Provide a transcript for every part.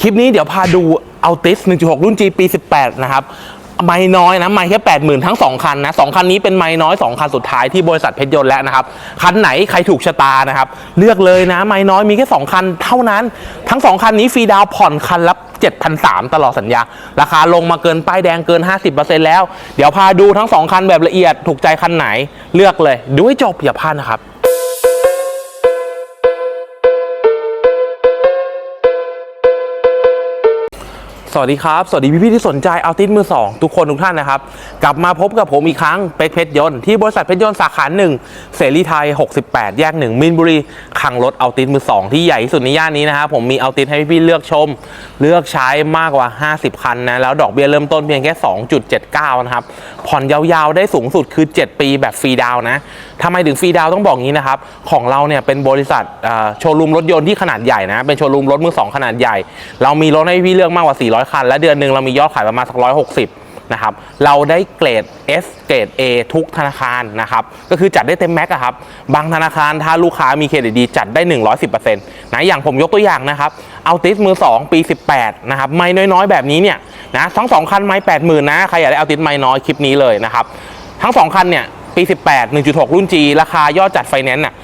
คลิปนี้เดี๋ยวพาดูเอาติส1.6 รุ่น G ปี 18 นะครับ ไม่น้อยนะ ไม่แค่ 80,000 ทั้ง 2 คันนะ 2 คันนี้เป็นไม่น้อย 2 คันสุดท้ายที่บริษัทเพชรยนต์แล้วนะครับ คันไหนใครถูกชะตานะครับ เลือกเลยนะ ไม่น้อยมีแค่ 2 คันเท่านั้น ทั้ง 2 คันนี้ฟรีดาวผ่อนคันละ7,300ตลอดสัญญา ราคาลงมาเกินป้ายแดงเกิน 50%แล้ว เดี๋ยวพาดูทั้ง 2 คันแบบละเอียดถูกใจคันไหนเลือกเลย ดูให้จบอย่าพลาดนะครับ สวัสดีครับ สวัสดีพี่ๆที่สนใจเอาติสมือ 2 ทุกคนทุกท่านนะครับ กลับมาพบกับผมอีกครั้งเป็กเพชรยนต์ที่บริษัทเพชรยนต์สาขาหนึ่งเสรีไทย 68 แยกหนึ่งมินบุรีขังรถเอาติสมือ 2 ที่ใหญ่ที่สุดในย่านนี้นะครับผมมีเอาติสให้พี่ๆเลือกชม เลือกใช้มากกว่า 50 คันนะ แล้วดอกเบี้ยเริ่มต้นเพียงแค่ 2.79 นะครับ ผ่อนยาวๆได้สูงสุดคือ 7 ปีแบบฟรีดาวนะทำไมถึงฟรีดาวต้องบอกงี้นะครับของเราเนี่ยเป็นบริษัทโชว์รูมรถยนต์ที่ขนาดใหญ่นะเป็นโชว์รูมรถมือสองขนาดใหญ่ เรามีรถให้พี่เลือกมากกว่า400คัน และเดือนหนึ่งเรามียอดขายประมาณสัก160 นะครับ เราได้เกรด S เกรด A ทุกธนาคารนะครับ ก็คือจัดได้เต็มแม็กอะครับ บางธนาคารถ้าลูกค้ามีเครดิตดีจัดได้ 110%นะอย่างผมยกตัวอย่างนะครับเอาติสมือ 2 ปี 18 นะครับ ไม่น้อยๆ แบบนี้เนี่ยนะทั้ง2คันไม่80,000 นะ ใครอยากได้เอาติสไม่น้อยคลิปนี้เลยนะครับ ทั้ง2คันเนี่ยปี 18 1.6 รุ่น G ราคายอดจัดไฟแนนซ์น่ะ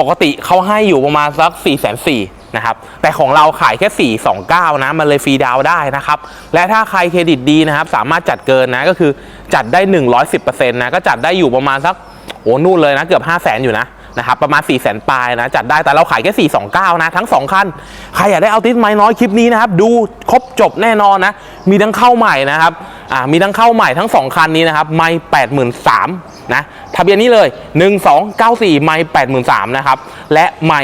ปกติเขาให้อยู่ประมาณสัก4 4 0 0 0 นะครับแต่ของเราขายแค่ 429 นะมันเลยฟรีดาวได้นะครับ และถ้าใครเครดิตดีนะครับ สามารถจัดเกินนะก็คือจัดได้ 110%นะก็จัดได้อยู่ประมาณสักโอ้นู่นเลยนะเกือบ 5 0 0 0 0 0 อยู่นะนะครับประมาณ 4 0 0 0 0 0ปลายนะจัดได้แต่เราขายแค่ 429 นะ ทั้ง 2 คัน ใครอยากได้เอาติสไม้น้อยคลิปนี้นะครับ ดูครบจบแน่นอนนะ มีทั้งเข้าใหม่นะครับอ่ามีทั้งเข้าใหม่ทั้ง 2 คันนี้นะครับ ไม่83,000นะทะเบียนนี้เลย 1294 ไม่ 83,000นะครับ และไม่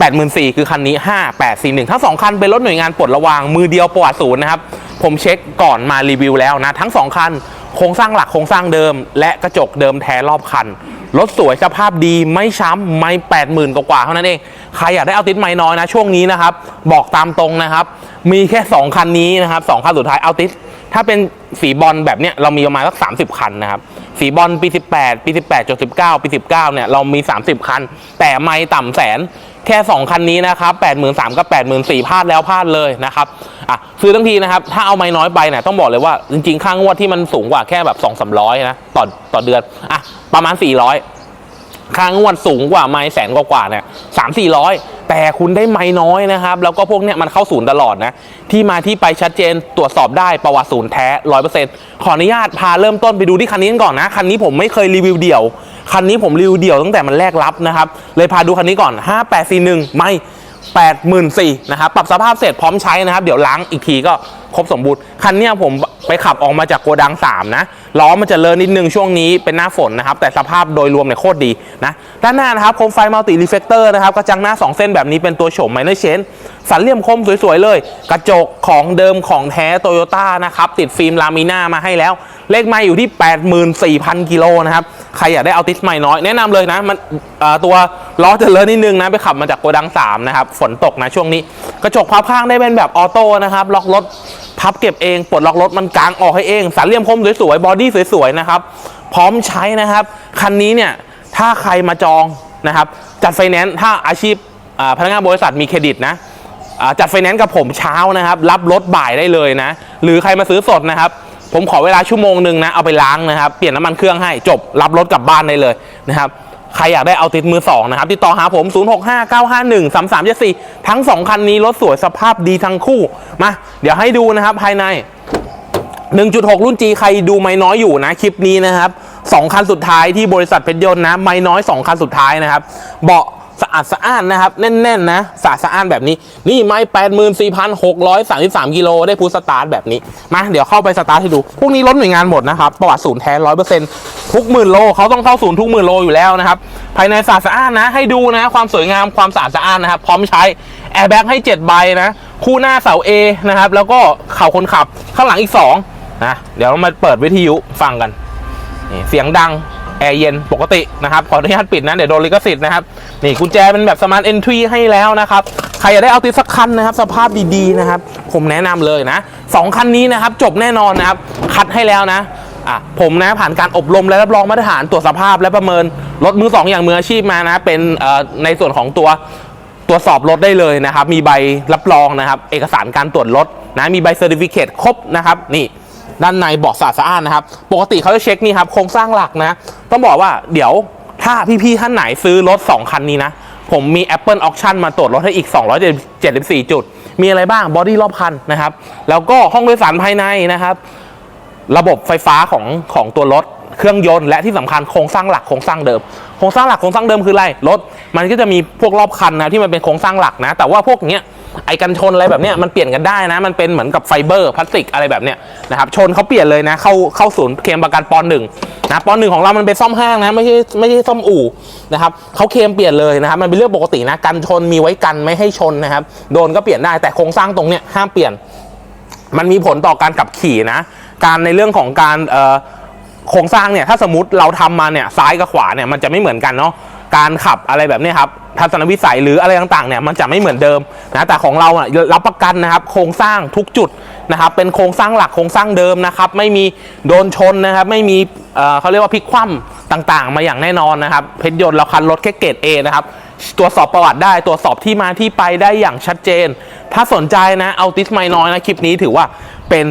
84,000 คือคันนี้ 5841 ทั้ง 2 คันเป็นรถหน่วยงานปลดระวางมือเดียวประวัติศูนย์นะครับ ผมเช็คก่อนมารีวิวแล้วนะ ทั้ง 2 คัน โครงสร้างหลักโครงสร้างเดิม และกระจกเดิมแท้รอบคัน รถสวยสภาพดีไม่ช้ำ ไม่แปดหมื่นกว่าเท่านั้นเอง ใครอยากได้เอาติสไม่น้อยนะ ช่วงนี้นะครับ บอกตามตรงนะครับ มีแค่ 2 คันนี้นะครับสองคันสุดท้ายเอาติส ถ้าเป็นสีบอลแบบเนี้ยเรามีประมาณสัก 30 คันนะครับ สีบอลปี 18 ปี 18จด19 ปี 19 เนี่ยเรามี 30 คัน แต่ไม่ต่ำแสนแค่ 2 คันนี้นะครับ83,000กับ84,000พลาดแล้วพลาดเลยนะครับอะซื้อทั้งทีนะครับ ถ้าเอาไม่น้อยไปเนี่ยต้องบอกเลยว่าจริงๆ ค่างวดที่มันสูงกว่าแค่แบบ2 3 0 0นะต่อต่อเดือนอะประมาณ 400 ค่างวดสูงกว่าไม้แสนกว่าๆเนี่ยสามสี่ร้อยแต่คุณได้ไม้น้อยนะครับ แล้วก็พวกเนี้ยมันเข้าศูนย์ตลอดนะ ที่มาที่ไปชัดเจนตรวจสอบได้ประวัติศูนย์แท้ร้อยเปอร์เซ็นต์ขออนุญาตพาเริ่มต้นไปดูที่คันนี้ก่อนนะ คันนี้ผมไม่เคยรีวิวเดี่ยว คันนี้ผมรีวิวเดี่ยวตั้งแต่มันแรกรับนะครับ เลยพาดูคันนี้ก่อน5841ไม่84,000นะครับปรับสภาพเสร็จพร้อมใช้นะครับ เดี๋ยวล้างอีกทีก็ครบสมบูรณ์ คันเนี้ยผมไปขับออกมาจากโกดัง 3 นะ ล้อมันจะเลอะนิดนึงช่วงนี้เป็นหน้าฝนนะครับ แต่สภาพโดยรวมเนี่ยโคตรดีนะด้านหน้านะครับโคมไฟมัลติรีเฟกเตอร์นะครับกระจังหน้า 2 เส้นแบบนี้เป็นตัวโฉมไมเนอร์เชนสันเหลี่ยมคมสวยๆเลย กระจกของเดิมของแท้โตโยต้านะครับติดฟิล์มลามิน่ามาให้แล้ว เลขไม้อยู่ที่ 84,000 กิโลนะครับ ใครอยากได้เอาติสไม้น้อยแนะนำเลยนะมันเอ่อตัวล้อจะเลอะนิดนึงนะไปขับมาจากโกดัง3นะครับฝนตกนะช่วงนี้ กระจกพับข้างได้เป็นแบบออโต้นะครับล็อกรถ พับเก็บเองปลดล็อกรถมันกลางออกให้เองสันเหลี่ยมคมสวยๆบอดี้สวยๆนะครับ พร้อมใช้นะครับ คันนี้เนี่ยถ้าใครมาจองนะครับจัดไฟแนนซ์ถ้าอาชีพพนักงานบริษัทมีเครดิตนะจัดไฟแนนซ์กับผมเช้านะครับ รับรถบ่ายได้เลยนะ หรือใครมาซื้อสดนะครับ ผมขอเวลาชั่วโมงหนึ่งนะเอาไปล้างนะครับ เปลี่ยนน้ำมันเครื่องให้จบรับรถกลับบ้านได้เลยนะครับ ใครอยากได้เอาติดมือสองนะครับติดต่อหาผม 0659513374 ทั้ง 2 คันนี้รถสวยสภาพดีทั้งคู่มาเดี๋ยวให้ดูนะครับภายใน 1.6 รุ่น G ใครดูไม่น้อยอยู่นะคลิปนี้นะครับ 2 คันสุดท้ายที่บริษัทเพชรยนต์นะไม่น้อย 2 คันสุดท้ายนะครับ เบาะ สะอาดสะอ้านนะครับ แน่นๆนะสะอาดสะอ้านแบบนี้ นี่ไม่84,633กิโลได้พูสตาร์ทแบบนี้ มาเดี๋ยวเข้าไปสตาร์ทให้ดู พวกนี้รถหน่วยงานหมดนะครับ ประวัติศูนย์แท้ร้อยเปอร์เซ็นต์ทุกหมื่นโลเขาต้องเข้าศูนย์ทุกหมื่นโลอยู่แล้วนะครับ ภายในสะอาดสะอ้านนะ ให้ดูนะ ความสวยงามความสะอาดสะอ้านนะครับ พร้อมใช้แอร์แบ็กให้7ใบนะ คู่หน้าเสา A นะครับ แล้วก็เข่าคนขับข้างหลังอีก2นะ เดี๋ยวเรามาเปิดวิทยุฟังกัน เสียงดัง แอร์เย็นปกตินะครับขออนุญาตปิดนะ เดี๋ยวโดนลิขสิทธิ์นะครับ นี่กุญแจเป็นแบบสมาร์ทเอนทรีให้แล้วนะครับ ใครอยากได้เอาติดสักคันนะครับ สภาพดีๆนะครับ ผมแนะนำเลยนะสองคันนี้นะครับ จบแน่นอนนะครับ คัดให้แล้วนะอะผมนะผ่านการอบรมและรับรองมาตรฐานตรวจสภาพและประเมินรถมือสองอย่างมืออาชีพมานะ เป็นในส่วนของตัวตรวจสอบรถได้เลยนะครับ มีใบรับรองนะครับ เอกสารการตรวจรถนะมีใบเซอร์ติฟิเคตครบนะครับ นี่ด้านในเบอกสะอาดสะอานนะครับ ปกติเขาจะเช็คนี่ครับ โครงสร้างหลักนะ ต้องบอกว่าเดี๋ยวถ้าพี่ๆท่านไหนซื้อรถ 2 คันนี้นะ ผมมี Apple Auction มาตรวจรถให้อีก 274 จุด มีอะไรบ้างบอดี้รอบคันนะครับ แล้วก็ห้องโดยสารภายในนะครับ ระบบไฟฟ้าของของตัวรถเครื่องยนต์และที่สำคัญโครงสร้างหลักโครงสร้างเดิมโครงสร้างหลักโครงสร้างเดิมคืออะไรรถมันก็จะมีพวกรอบคันนะที่มันเป็นโครงสร้างหลักนะ แต่ว่าพวกเนี้ย ไอ้กันชนอะไรแบบเนี้ยมันเปลี่ยนกันได้นะ มันเป็นเหมือนกับไฟเบอร์พลาสติกอะไรแบบเนี้ยนะครับชนเขาเปลี่ยนเลยนะเข้าเข้าศูนย์เคลมประกันปอนหนึ่งนะปอนหนึ่งของเรามันเป็นซ่อมห้างนะไม่ใช่ไม่ใช่ซ่อมอู่นะครับเขาเคลมเปลี่ยนเลยนะครับมันเป็นเรื่องปกตินะกันชนมีไว้กันไม่ให้ชนนะครับโดนก็เปลี่ยนได้แต่โครงสร้างตรงเนี้ยห้ามเปลี่ยน มันมีผลต่อการขับขี่นะ การในเรื่องของการโครงสร้างเนี่ยถ้าสมมติเราทำมาเนี่ยซ้ายกับขวาเนี่ยมันจะไม่เหมือนกันเนาะ การขับอะไรแบบนี้ครับทัศนวิสัยหรืออะไรต่างๆเนี่ยมันจะไม่เหมือนเดิมนะแต่ของเราอะรับประกันนะครับ โครงสร้างทุกจุดนะครับ เป็นโครงสร้างหลักโครงสร้างเดิมนะครับ ไม่มีโดนชนนะครับ ไม่มีเเขาเรียกว่าพลิกคว่ำต่างๆ มาอย่างแน่นอนนะครับ เพชรยนต์เราคันรถแค่เกรด A นะครับตรวจสอบประวัติได้ตรวจสอบที่มาที่ไปได้อย่างชัดเจน ถ้าสนใจนะเอาติสไม่น้อยนะคลิปนี้ถือว่าเป็น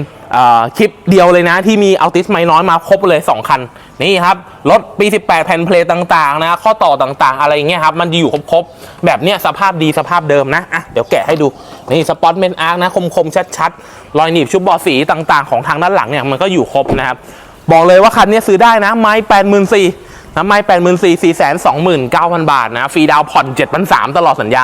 คลิปเดียวเลยนะที่มีเอาติสไม่น้อยมาครบเลย 2 คัน นี่ครับ รถปี 18 แผ่นเพลย์ต่างๆ นะ ข้อต่อต่างๆ อะไรอย่างเงี้ยครับ มันอยู่ครบๆ แบบเนี้ยสภาพดีสภาพเดิมนะ อะ เดี๋ยวแกะให้ดู นี่สปอตเมนอาร์นะ คมๆ ชัดๆ รอยหนีบชุบบาะสีต่างๆ ของทางด้านหลังเนี่ยมันก็อยู่ครบนะครับ บอกเลยว่าคันนี้ซื้อได้นะ ไม้แปดหมื่นสี่นะไม้แปดหมื่นสี่สี่แสนสองหมื่นเก้าพันบาทนะฟรีดาวผ่อนเจ็ดพันสามตลอดสัญญา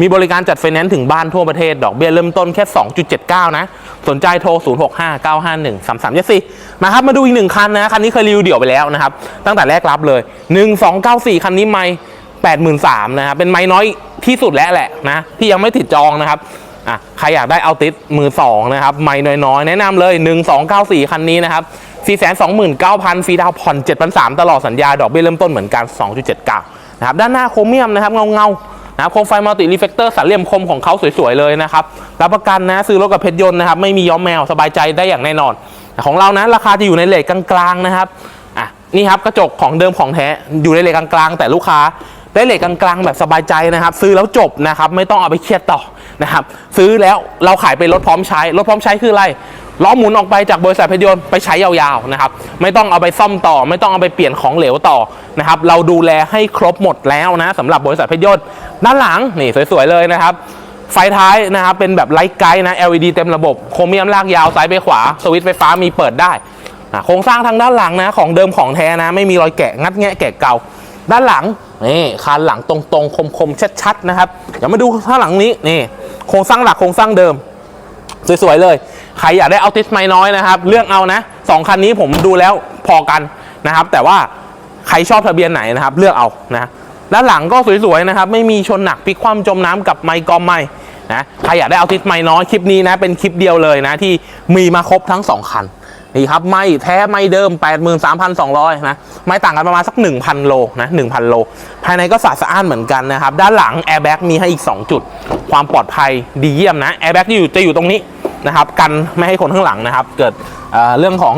มีบริการจัดไฟแนนซ์ถึงบ้านทั่วประเทศ ดอกเบี้ยเริ่มต้นแค่ 2.79 นะ สนใจโทร 0659513374มาครับ มาดูอีกหนึ่งคันนะ คันนี้เคยรีวิวเดี่ยวไปแล้วนะครับ ตั้งแต่แรกรับเลย 1294 คันนี้ไม่83,000นะครับ เป็นไม้น้อยที่สุดแล้วแหละนะ ที่ยังไม่ติดจองนะครับอะใครอยากได้เอาติดมือสองนะครับ ไม่น้อยๆ แนะนำเลย 1294 คันนี้นะครับ429,000ฟรีดาวผ่อน7,300ตลอดสัญญา ดอกเบี้ยเริ่มต้นเหมือนกัน 2.79นะครับ ด้านหน้าโครเมียมนะครับเงาๆ นะครับโคมไฟมัลติรีเฟกเตอร์สันเหลี่ยมคมของเขาสวยๆเลยนะครับรับประกันนะซื้อรถกับเพชรยนต์นะครับไม่มีย้อมแมวสบายใจได้อย่างแน่นอน ของเรานะราคาจะอยู่ในเลทกลางๆนะครับอะนี่ครับกระจกของเดิมของแท้อยู่ในเลทกลางๆ แต่ลูกค้าได้เลทกลางๆแบบสบายใจนะครับ ซื้อแล้วจบนะครับ ไม่ต้องเอาไปเครียดต่อนะครับ ซื้อแล้วเราขายเป็นรถพร้อมใช้รถพร้อมใช้คืออะไร ล้อหมุนออกไปจากบริษัทเพชรยนต์ไปใช้ยาวๆนะครับไม่ต้องเอาไปซ่อมต่อ ไม่ต้องเอาไปเปลี่ยนของเหลวต่อนะครับเราดูแลให้ครบหมดแล้วนะสำหรับบริษัทเพชรยนต์ด้านหลังนี่สวยๆเลยนะครับไฟท้ายนะครับเป็นแบบไลท์ไกด์นะ LED เต็มระบบโครเมียมลากยาวซ้ายไปขวาสวิตช์ไฟฟ้ามีเปิดได้อะโครงสร้างทางด้านหลังนะของเดิมของแท้นะ ไม่มีรอยแกะงัดแงะแกะเก่า ด้านหลังนี่คานหลังตรงๆ คมๆ ชัดๆนะครับเดี๋ยวมาดูข้างหลังนี้นี่โครงสร้างหลักโครงสร้างเดิม สวยๆเลย ใครอยากได้เอาติสไม่น้อยนะครับ เลือกเอานะสองคันนี้ผมดูแล้วพอกันนะครับ แต่ว่าใครชอบทะเบียนไหนนะครับ เลือกเอานะด้านหลังก็สวยๆนะครับ ไม่มีชนหนักพลิกคว่ำจมน้ำกับไมกอมไม่นะใครอยากได้เอาติสไม่น้อยคลิปนี้นะเป็นคลิปเดียวเลยนะที่มีมาครบทั้งสองคันนี่ครับไม่แท้ไม่เดิม 83,200 นะไม่ต่างกันประมาณสัก 1,000 โลนะ1,000 โล ภายในก็สะอาดสะอ้านเหมือนกันนะครับ ด้านหลังแอร์แบ็กมีให้อีก 2 จุด ความปลอดภัยดีเยี่ยมนะแอร์แบ็กจะอยู่จะอยู่ตรงนี้ นะครับกันไม่ให้คนข้างหลังนะครับ เกิดเเรื่องของ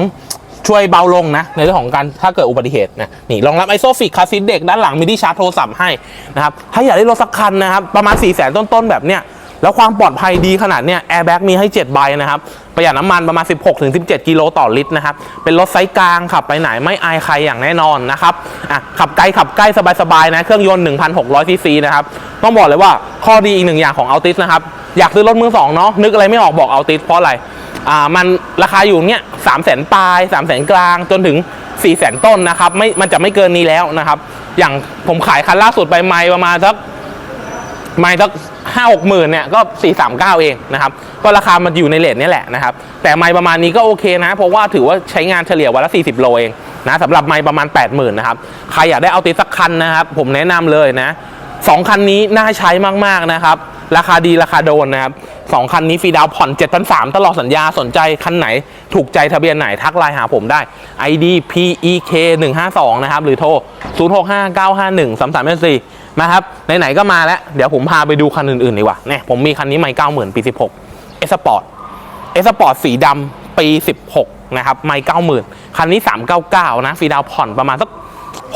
ช่วยเบาลงนะ ในเรื่องของการถ้าเกิดอุบัติเหตุนะนี่รองรับไอโซฟิกคาซิเด็กด้านหลังมีที่ชาร์จโทรศัพท์ให้นะครับถ้าอยากได้รถสักคันนะครับ ประมาณ4 0 0 0 0 0ต้นๆ แบบเนี้ยแล้วความปลอดภัยดีขนาดเนี้ยแอร์แบ็กมีให้ 7 ใบนะครับ ประหยัดน้ำมันประมาณ 16-17 กิโลต่อลิตรนะครับ เป็นรถไซส์กลางขับไปไหนไม่อายใครอย่างแน่นอนนะครับอะขับไกลขับใกล้สบายๆนะเครื่องยนต์ 1,600ซีซีนะครับต้องบอกเลยว่าข้อดีอีกหนึ่งอย่างของอัลติสนะครับ อยากซื้อรถมือสองเนาะนึกอะไรไม่ออกบอกเอัลติสเพราะอะไรอ่ามันราคาอยู่เนี้ยสามแสนปลายสามแสนกลางจนถึง4ี่แสนต้นนะครับไม่มันจะไม่เกินนี้แล้วนะครับ อย่างผมขายคันล่าสุดไปไม่ประมาณสักไม่สักห้าหกหมื่นเนี่ยก็สี่สามเก้าเองนะครับก็ราคามันอยู่ในเลทนี้แหละนะครับ แต่ไม่ประมาณนี้ก็โอเคนะ เพราะว่าถือว่าใช้งานเฉลี่ยวันละ40โลเองนะสำหรับไม่ประมาณ80,000นนะครับใครอยากได้เอาติดสักคันนะครับ ผมแนะนำเลยนะสองคันนี้น่าใช้มากๆนะครับ ราคาดีราคาโดนนะครับสองคันนี้ฟรีดาวน์ผ่อน 7,300ตลอดสัญญาสนใจคันไหน ถูกใจทะเบียนไหนทักไลน์หาผมได้ ID PEK 152นะครับหรือโทร 0659513344มาครับไหนๆก็มาแล้ว เดี๋ยวผมพาไปดูคันอื่นๆดีกว่าเนี่ยผมมีคันนี้ไม่90,000ปี 16เอสปอร์ตเอสปอร์ตสีดำปี 16นะครับไม่90,000คันนี้ 399 นะฟรีดาวผ่อนประมาณสัก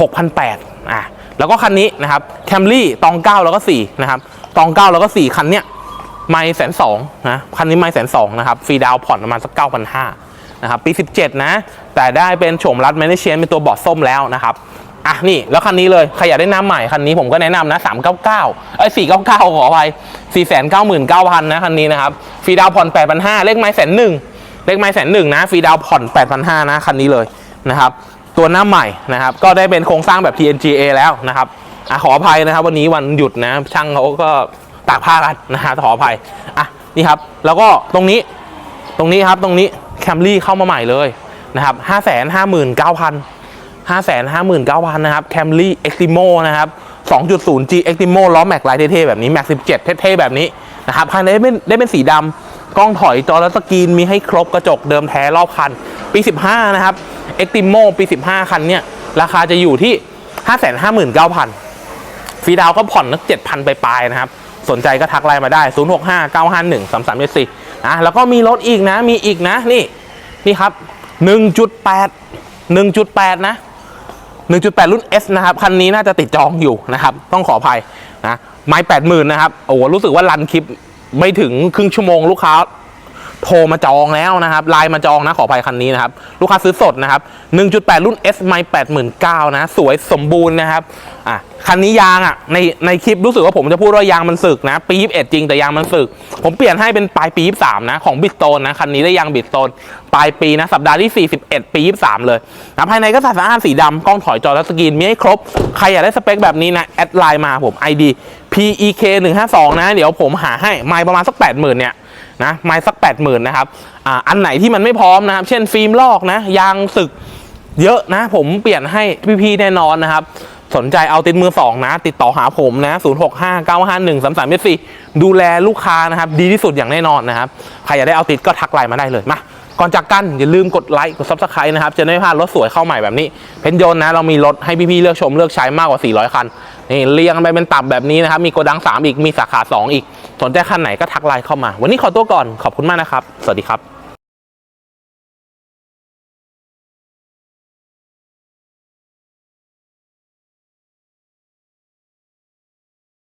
6,800อะแล้วก็คันนี้นะครับแคมรี่ตอง 9 แล้วก็4นะครับ ตองเก้าแล้วก็สี่คันเนี้ยไม่แสนสองนะคันนี้ไม่แสนสองนะครับฟรีดาวผ่อนประมาณสักเก้าพันห้านะครับปี 17 นะ แต่ได้เป็นโฉมรัดแมนเชียนเป็นตัวบอดส้มแล้วนะครับอะนี่แล้วคันนี้เลยใครอยากได้น้ำใหม่คันนี้ผมก็แนะนำนะ 399 เอ้ย 499 ขออภัย499,000 นะคันนี้นะครับฟรีดาวผ่อน 8,500 เลขไม้แสนหนึ่งเลขไม้แสนหนึ่งนะฟรีดาวผ่อน 8,500 นะคันนี้เลยนะครับ ตัวหน้าใหม่นะครับ ก็ได้เป็นโครงสร้างแบบ TNGA แล้วนะครับ อะขออภัยนะครับ วันนี้วันหยุดนะ ช่างเขาก็ตากผ้ากันนะฮะขออภัยอะนี่ครับ แล้วก็ตรงนี้ตรงนี้ครับตรงนี้แคมรี่เข้ามาใหม่เลยนะครับ559,000 559,000นเก้าพันห้าแสนห้าหมื่นเก้าพันนะครับ Camry Extimo นะครับ 2.0G Extimo ล้อแม็กลายเท่ๆแบบนี้แม็ก17เจ็ดเท่ๆแบบนี้นะครับภายในได้เป็นได้เป็นสีดำกล้องถอยจอและสกรีนมีให้ครบกระจกเดิมแท้รอบคัน ปี 15 นะครับ Extimo ปี 15 คันเนี่ย ราคาจะอยู่ที่ 559,000 ฟรีดาวก็ผ่อนนัก7,000ไปปลายๆนะครับ สนใจก็ทักไลน์มาได้ 065951 3374นะแล้วก็มีรถอีกนะ มีอีกนะ นี่ นี่ครับ 1.8 1.8 นะ 1.8 รุ่น S นะครับ คันนี้น่าจะติดจองอยู่นะครับ ต้องขออภัยนะ ไม้ 80,000 นะครับ โอ้โหรู้สึกว่ารันคลิปไม่ถึงครึ่งชั่วโมงลูกค้า โทรมาจองแล้วนะครับไลน์มาจองนะขออภัยคันนี้นะครับ ลูกค้าซื้อสดนะครับ 1.8 รุ่น S ไม้89,000นะ สวยสมบูรณ์นะครับอะคันนี้ยางอะในในคลิปรู้สึกว่าผมจะพูดว่ายางมันสึกนะ ปี 21 จริงแต่ยางมันสึก ผมเปลี่ยนให้เป็นปลายปี 23 นะ ของบิดโตนนะ คันนี้ได้ยางบิดโตนปลายปีนะ สัปดาห์ที่ 41 ปี 23 เลยนะภายในก็ใส่สะอาดสีดำกล้องถอยจอและสกรีนมีให้ครบ ใครอยากได้สเปคแบบนี้นะ แอดไลน์มาผม ID PEK 152นะ เดี๋ยวผมหาให้ไมล์ประมาณสัก 80,000เนี่ย นะไม้สัก 80,000นะครับอ่าอันไหนที่มันไม่พร้อมนะครับ เช่นฟิล์มลอกนะยางสึกเยอะนะ ผมเปลี่ยนให้พี่ๆแน่นอนนะครับ สนใจเอาติดมือสองนะ ติดต่อหาผมนะ 0 6 5 9 5 1 3 3 4ดูแลลูกค้านะครับ ดีที่สุดอย่างแน่นอนนะครับ ใครอยากได้เอาติดก็ทักไลน์มาได้เลยมา ก่อนจากกันอย่าลืมกดไลค์กดซับสไครต์นะครับจะได้ไม่พลาดรถสวยเข้าใหม่แบบนี้ เพนยนต์นะเรามีรถให้พี่ๆเลือกชมเลือกใช้มากกว่า 400 คันนี่เรียงไปเป็นตับแบบนี้นะครับมีโกดัง 3 อีกมีสาขา 2 อีก สนใจคันไหนก็ทักไลน์เข้ามา วันนี้ขอตัวก่อนขอบคุณมากนะครับ สวัสดีครับ